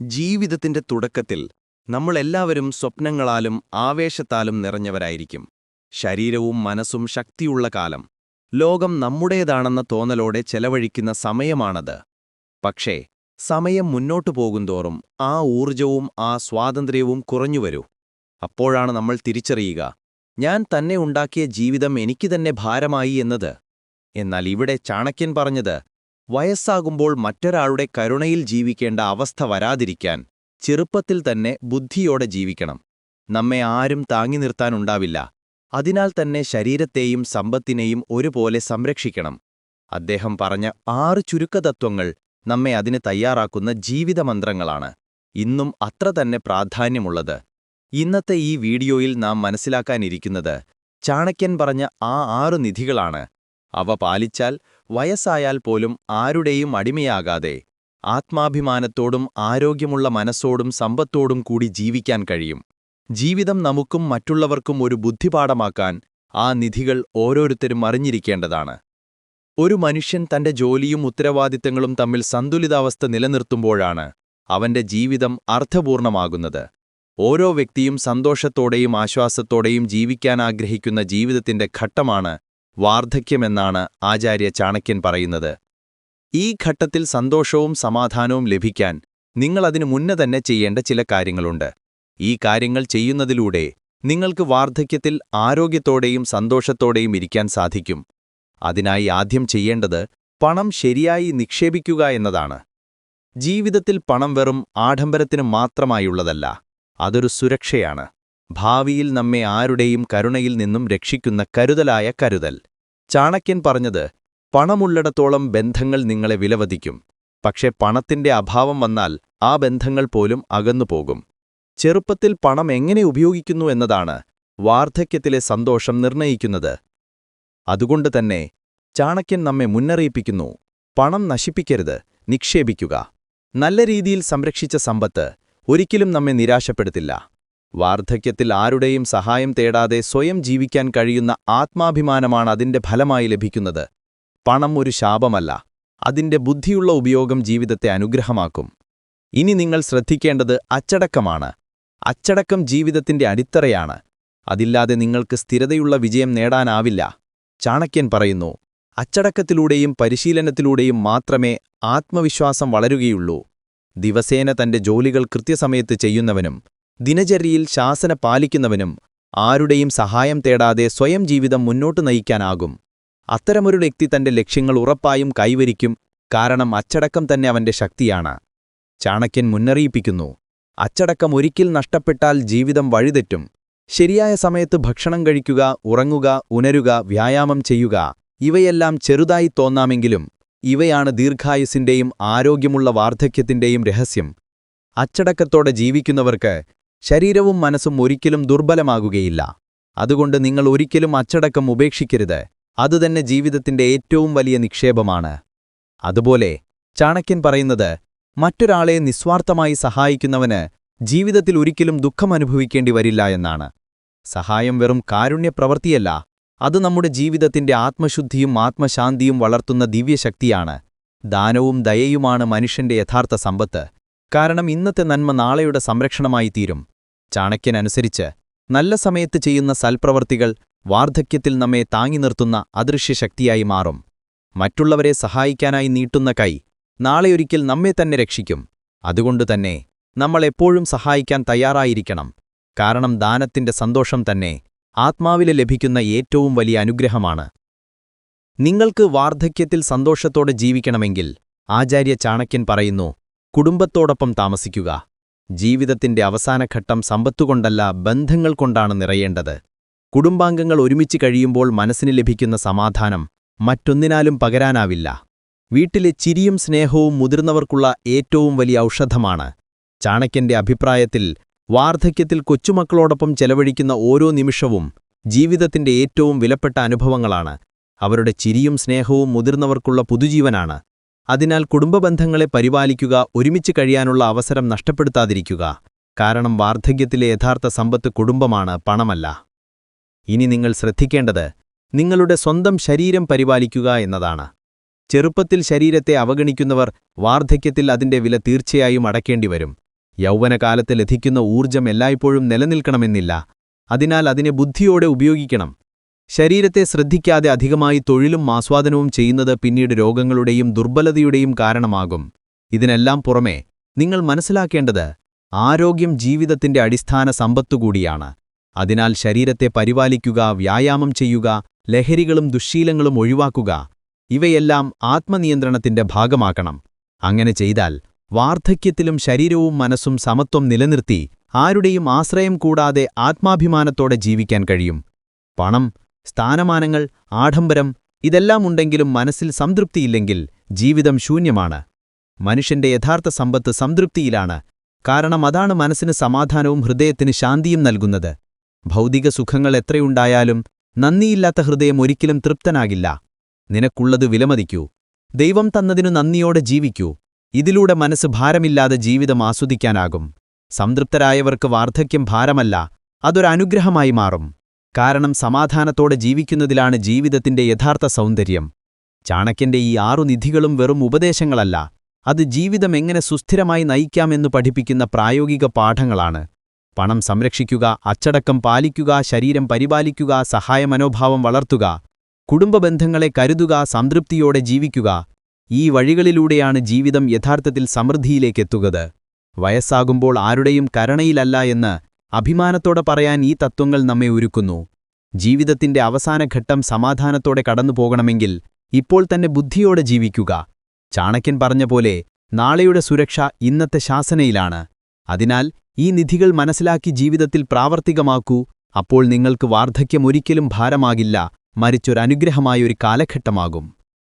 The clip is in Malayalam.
ജീവിതത്തിന്റെ തുടക്കത്തിൽ നമ്മളെല്ലാവരും സ്വപ്നങ്ങളാലും ആവേശത്താലും നിറഞ്ഞവരായിരിക്കും. ശരീരവും മനസ്സും ശക്തിയുള്ള കാലം. ലോകം നമ്മുടേതാണെന്ന തോന്നലോടെ ചെലവഴിക്കുന്ന സമയമാണത്. പക്ഷേ സമയം മുന്നോട്ടു പോകുന്തോറും ആ ഊർജവും ആ സ്വാതന്ത്ര്യവും കുറഞ്ഞുവരൂ. അപ്പോഴാണ് നമ്മൾ തിരിച്ചറിയുക ഞാൻ തന്നെ ഉണ്ടാക്കിയ ജീവിതം എനിക്ക് തന്നെ ഭാരമായി എന്നത്. എന്നാൽ ഇവിടെ ചാണക്യൻ പറഞ്ഞത് വയസ്സാകുമ്പോൾ മറ്റൊരാളുടെ കരുണയിൽ ജീവിക്കേണ്ട അവസ്ഥ വരാതിരിക്കാൻ ചെറുപ്പത്തിൽ തന്നെ ബുദ്ധിയോടെ ജീവിക്കണം. നമ്മെ ആരും താങ്ങി നിർത്താനുണ്ടാവില്ല. അതിനാൽ തന്നെ ശരീരത്തെയും സമ്പത്തിനെയും ഒരുപോലെ സംരക്ഷിക്കണം. അദ്ദേഹം പറഞ്ഞ ആറ് ചുരുക്കതത്വങ്ങൾ നമ്മെ അതിന് തയ്യാറാക്കുന്ന ജീവിതമന്ത്രങ്ങളാണ്. ഇന്നും അത്ര തന്നെ പ്രാധാന്യമുള്ളത്. ഇന്നത്തെ ഈ വീഡിയോയിൽ നാം മനസ്സിലാക്കാനിരിക്കുന്നത് ചാണക്യൻ പറഞ്ഞ ആ ആറു നിധികളാണ്. അവ പാലിച്ചാൽ വയസ്സായാൽ പോലും ആരുടെയും അടിമയാകാതെ ആത്മാഭിമാനത്തോടും ആരോഗ്യമുള്ള മനസ്സോടും സമ്പത്തോടും കൂടി ജീവിക്കാൻ കഴിയും. ജീവിതം നമുക്കും മറ്റുള്ളവർക്കും ഒരു ബുദ്ധിപാഠമാക്കാൻ ആ നിധികൾ ഓരോരുത്തരും അറിഞ്ഞിരിക്കേണ്ടതാണ്. ഒരു മനുഷ്യൻ തന്റെ ജോലിയും ഉത്തരവാദിത്തങ്ങളും തമ്മിൽ സന്തുലിതാവസ്ഥ നിലനിർത്തുമ്പോഴാണ് അവന്റെ ജീവിതം അർത്ഥപൂർണമാകുന്നത്. ഓരോ വ്യക്തിയും സന്തോഷത്തോടെയും ആശ്വാസത്തോടെയും ജീവിക്കാൻ ആഗ്രഹിക്കുന്ന ജീവിതത്തിന്റെ ഘട്ടമാണ് വാർദ്ധക്യമെന്നാണ് ആചാര്യ ചാണക്യൻ പറയുന്നത്. ഈ ഘട്ടത്തിൽ സന്തോഷവും സമാധാനവും ലഭിക്കാൻ നിങ്ങളതിനു മുന്നേ തന്നെ ചെയ്യേണ്ട ചില കാര്യങ്ങളുണ്ട്. ഈ കാര്യങ്ങൾ ചെയ്യുന്നതിലൂടെ നിങ്ങൾക്ക് വാർദ്ധക്യത്തിൽ ആരോഗ്യത്തോടെയും സന്തോഷത്തോടെയും ഇരിക്കാൻ സാധിക്കും. അതിനായി ആദ്യം ചെയ്യേണ്ടത് പണം ശരിയായി നിക്ഷേപിക്കുക എന്നതാണ്. ജീവിതത്തിൽ പണം വെറും ആഡംബരത്തിന് മാത്രമായുള്ളതല്ല അതൊരു സുരക്ഷയാണ്. ഭാവിയിൽ നമ്മെ ആരുടെയും കരുണയിൽ നിന്നും രക്ഷിക്കുന്ന കരുതലായ കരുതൽ. ചാണക്യൻ പറഞ്ഞത് പണമുള്ളിടത്തോളം ബന്ധങ്ങൾ നിങ്ങളെ വിലവതിക്കും പക്ഷെ പണത്തിന്റെ അഭാവം വന്നാൽ ആ ബന്ധങ്ങൾ പോലും അകന്നുപോകും ചെറുപ്പത്തിൽ പണം എങ്ങനെ ഉപയോഗിക്കുന്നു എന്നതാണ് വാർദ്ധക്യത്തിലെ സന്തോഷം നിർണയിക്കുന്നത്. അതുകൊണ്ട് തന്നെ ചാണക്യൻ നമ്മെ മുന്നറിയിപ്പിക്കുന്നു പണം നശിപ്പിക്കരുത് നിക്ഷേപിക്കുക. നല്ല രീതിയിൽ സംരക്ഷിച്ച സമ്പത്ത് ഒരിക്കലും നമ്മെ നിരാശപ്പെടുത്തില്ല. വാർദ്ധക്യത്തിൽ ആരുടെയും സഹായം തേടാതെ സ്വയം ജീവിക്കാൻ കഴിയുന്ന ആത്മാഭിമാനമാണ് അതിന്റെ ഫലമായി ലഭിക്കുന്നത്. പണം ഒരു ശാപമല്ല. അതിന്റെ ബുദ്ധിയുള്ള ഉപയോഗം ജീവിതത്തെ അനുഗ്രഹമാക്കും. ഇനി നിങ്ങൾ ശ്രദ്ധിക്കേണ്ടത് അച്ചടക്കമാണ്. അച്ചടക്കം ജീവിതത്തിന്റെ അടിത്തറയാണ്. അതില്ലാതെ നിങ്ങൾക്ക് സ്ഥിരതയുള്ള വിജയം നേടാനാവില്ല. ചാണക്യൻ പറയുന്നു അച്ചടക്കത്തിലൂടെയും പരിശീലനത്തിലൂടെയും മാത്രമേ ആത്മവിശ്വാസം വളരുകയുള്ളൂ. ദിവസേന തന്റെ ജോലികൾ കൃത്യസമയത്ത് ചെയ്യുന്നവനും ദിനചര്യയിൽ ശാസന പാലിക്കുന്നവനും ആരുടെയും സഹായം തേടാതെ സ്വയം ജീവിതം മുന്നോട്ടു നയിക്കാനാകും. അത്തരമൊരു വ്യക്തി തന്റെ ലക്ഷ്യങ്ങൾ ഉറപ്പായും കൈവരിക്കും കാരണം അച്ചടക്കം തന്നെ അവന്റെ ശക്തിയാണ്. ചാണക്യൻ മുന്നറിയിപ്പിക്കുന്നു അച്ചടക്കം ഒരിക്കൽ നഷ്ടപ്പെട്ടാൽ ജീവിതം വഴിതെറ്റും. ശരിയായ സമയത്ത് ഭക്ഷണം കഴിക്കുക ഉറങ്ങുക ഉണരുക വ്യായാമം ചെയ്യുക ഇവയെല്ലാം ചെറുതായി തോന്നാമെങ്കിലും ഇവയാണ് ദീർഘായുസിന്റെയും ആരോഗ്യമുള്ള വാർദ്ധക്യത്തിന്റെയും രഹസ്യം. അച്ചടക്കത്തോടെ ജീവിക്കുന്നവർക്ക് ശരീരവും മനസ്സും ഒരിക്കലും ദുർബലമാകുകയില്ല. അതുകൊണ്ട് നിങ്ങൾ ഒരിക്കലും അച്ചടക്കം ഉപേക്ഷിക്കരുത്. അതുതന്നെ ജീവിതത്തിന്റെ ഏറ്റവും വലിയ നിക്ഷേപമാണ്. അതുപോലെ ചാണക്യൻ പറയുന്നത് മറ്റൊരാളെ നിസ്വാർത്ഥമായി സഹായിക്കുന്നവന് ജീവിതത്തിൽ ഒരിക്കലും ദുഃഖമനുഭവിക്കേണ്ടി വരില്ല എന്നാണ്. സഹായം വെറും കാരുണ്യപ്രവൃത്തിയല്ല അത് നമ്മുടെ ജീവിതത്തിന്റെ ആത്മശുദ്ധിയും ആത്മശാന്തിയും വളർത്തുന്ന ദിവ്യശക്തിയാണ്. ദാനവും ദയയുമാണ് മനുഷ്യന്റെ യഥാർത്ഥ സമ്പത്ത്. കാരണം ഇന്നത്തെ നന്മ നാളെയുടെ സംരക്ഷണമായി തീരും ചാണക്യനനുസരിച്ച് നല്ല സമയത്ത് ചെയ്യുന്ന സൽപ്രവർത്തികൾ വാർദ്ധക്യത്തിൽ നമ്മെ താങ്ങി നിർത്തുന്ന അദൃശ്യശക്തിയായി മാറും. മറ്റുള്ളവരെ സഹായിക്കാനായി നീട്ടുന്ന കൈ നാളെയൊരിക്കൽ നമ്മെ തന്നെ രക്ഷിക്കും. അതുകൊണ്ടുതന്നെ നമ്മൾ എപ്പോഴും സഹായിക്കാൻ തയ്യാറായിരിക്കണം. കാരണം ദാനത്തിന്റെ സന്തോഷം തന്നെ ആത്മാവിലെ ലഭിക്കുന്ന ഏറ്റവും വലിയ അനുഗ്രഹമാണ്. നിങ്ങൾക്ക് വാർദ്ധക്യത്തിൽ സന്തോഷത്തോടെ ജീവിക്കണമെങ്കിൽ ആചാര്യ ചാണക്യൻ പറയുന്നു കുടുംബത്തോടൊപ്പം താമസിക്കുക. ജീവിതത്തിന്റെ അവസാനഘട്ടം സമ്പത്തുകൊണ്ടല്ല ബന്ധങ്ങൾ കൊണ്ടാണ് നിറയേണ്ടത്. കുടുംബാംഗങ്ങൾ ഒരുമിച്ച് കഴിയുമ്പോൾ മനസ്സിന് ലഭിക്കുന്ന സമാധാനം മറ്റൊന്നിനാലും പകരാനാവില്ല. വീട്ടിലെ ചിരിയും സ്നേഹവും മുതിർന്നവർക്കുള്ള ഏറ്റവും വലിയ ഔഷധമാണ്. ചാണക്യന്റെ അഭിപ്രായത്തിൽ വാർദ്ധക്യത്തിൽ കൊച്ചുമക്കളോടൊപ്പം ചെലവഴിക്കുന്ന ഓരോ നിമിഷവും ജീവിതത്തിന്റെ ഏറ്റവും വിലപ്പെട്ട അനുഭവങ്ങളാണ്. അവരുടെ ചിരിയും സ്നേഹവും മുതിർന്നവർക്കുള്ള പുതുജീവനാണ്. അതിനാൽ കുടുംബബന്ധങ്ങളെ പരിപാലിക്കുക ഒരുമിച്ച് കഴിയാനുള്ള അവസരം നഷ്ടപ്പെടുത്താതിരിക്കുക. കാരണം വാർദ്ധക്യത്തിലെ യഥാർത്ഥ സമ്പത്ത് കുടുംബമാണ് പണമല്ല. ഇനി നിങ്ങൾ ശ്രദ്ധിക്കേണ്ടത് നിങ്ങളുടെ സ്വന്തം ശരീരം പരിപാലിക്കുക എന്നതാണ്. ചെറുപ്പത്തിൽ ശരീരത്തെ അവഗണിക്കുന്നവർ വാർദ്ധക്യത്തിൽ അതിന്റെ വില തീർച്ചയായും അടക്കേണ്ടിവരും. യൗവനകാലത്ത് ലഭിക്കുന്ന ഊർജം എല്ലായ്പ്പോഴും നിലനിൽക്കണമെന്നില്ല. അതിനാൽ അതിനെ ബുദ്ധിയോടെ ഉപയോഗിക്കണം. ശരീരത്തെ ശ്രദ്ധിക്കാതെ അധികമായി തൊഴിലും ആസ്വാദനവും ചെയ്യുന്നത് പിന്നീട് രോഗങ്ങളുടെയും ദുർബലതയുടെയും കാരണമാകും. ഇതിനെല്ലാം പുറമേ നിങ്ങൾ മനസ്സിലാക്കേണ്ടത് ആരോഗ്യം ജീവിതത്തിന്റെ അടിസ്ഥാന സമ്പത്തുകൂടിയാണ് അതിനാൽ ശരീരത്തെ പരിപാലിക്കുക വ്യായാമം ചെയ്യുക ലഹരികളും ദുശ്ശീലങ്ങളും ഒഴിവാക്കുക ഇവയെല്ലാം ആത്മനിയന്ത്രണത്തിന്റെ ഭാഗമാക്കണം. അങ്ങനെ ചെയ്താൽ വാർദ്ധക്യത്തിലും ശരീരവും മനസ്സും സമത്വം നിലനിർത്തി ആരുടെയും ആശ്രയം കൂടാതെ ആത്മാഭിമാനത്തോടെ ജീവിക്കാൻ കഴിയും. പണം സ്ഥാനമാനങ്ങൾ ആഡംബരം ഇതെല്ലാം ഉണ്ടെങ്കിലും മനസ്സിൽ സംതൃപ്തിയില്ലെങ്കിൽ ജീവിതം ശൂന്യമാണ്. മനുഷ്യന്റെ യഥാർത്ഥ സമ്പത്ത് സംതൃപ്തിയിലാണ്. കാരണം അതാണ് മനസ്സിന് സമാധാനവും ഹൃദയത്തിന് ശാന്തിയും നൽകുന്നത്. ഭൗതിക സുഖങ്ങൾ എത്രയുണ്ടായാലും നന്ദിയില്ലാത്ത ഹൃദയം ഒരിക്കലും തൃപ്തനാകില്ല. നിനക്കുള്ളത് വിലമതിക്കൂ. ദൈവം തന്നതിനു നന്ദിയോടെ ജീവിക്കൂ. ഇതിലൂടെ മനസ്സ് ഭാരമില്ലാതെ ജീവിതം ആസ്വദിക്കാനാകും. സംതൃപ്തരായവർക്ക് വാർദ്ധക്യം ഭാരമല്ല അതൊരനുഗ്രഹമായി മാറും. കാരണം സമാധാനത്തോടെ ജീവിക്കുന്നതിലാണ് ജീവിതത്തിന്റെ യഥാർത്ഥ സൗന്ദര്യം. ചാണക്യന്റെ ഈ ആറു നിധികളും വെറും ഉപദേശങ്ങളല്ല. അത് ജീവിതം എങ്ങനെ സുസ്ഥിരമായി നയിക്കാമെന്ന് പഠിപ്പിക്കുന്ന പ്രായോഗിക പാഠങ്ങളാണ്. പണം സംരക്ഷിക്കുക അച്ചടക്കം പാലിക്കുക ശരീരം പരിപാലിക്കുക സഹായമനോഭാവം വളർത്തുക കുടുംബബന്ധങ്ങളെ കരുതുക സംതൃപ്തിയോടെ ജീവിക്കുക ഈ വഴികളിലൂടെയാണ് ജീവിതം യഥാർത്ഥത്തിൽ സമൃദ്ധിയിലേക്കെത്തുന്നത്. വയസ്സാകുമ്പോൾ ആരുടെയും കരണയിലല്ല എന്ന് അഭിമാനത്തോടെ പറയാൻ ഈ തത്വങ്ങൾ നമ്മെ ഒരുക്കുന്നു. ജീവിതത്തിന്റെ അവസാന ഘട്ടം സമാധാനത്തോടെ കടന്നുപോകണമെങ്കിൽ ഇപ്പോൾ തന്നെ ബുദ്ധിയോടെ ജീവിക്കുക. ചാണക്യൻ പറഞ്ഞ പോലെ നാളെയുടെ സുരക്ഷ ഇന്നത്തെ ശാസനയിലാണ്. അതിനാൽ ഈ നിധികൾ മനസ്സിലാക്കി ജീവിതത്തിൽ പ്രാവർത്തികമാക്കൂ. അപ്പോൾ നിങ്ങൾക്ക് വാർദ്ധക്യം ഒരിക്കലും ഭാരമാകില്ല. മരിച്ചൊരനുഗ്രഹമായൊരു കാലഘട്ടമാകും.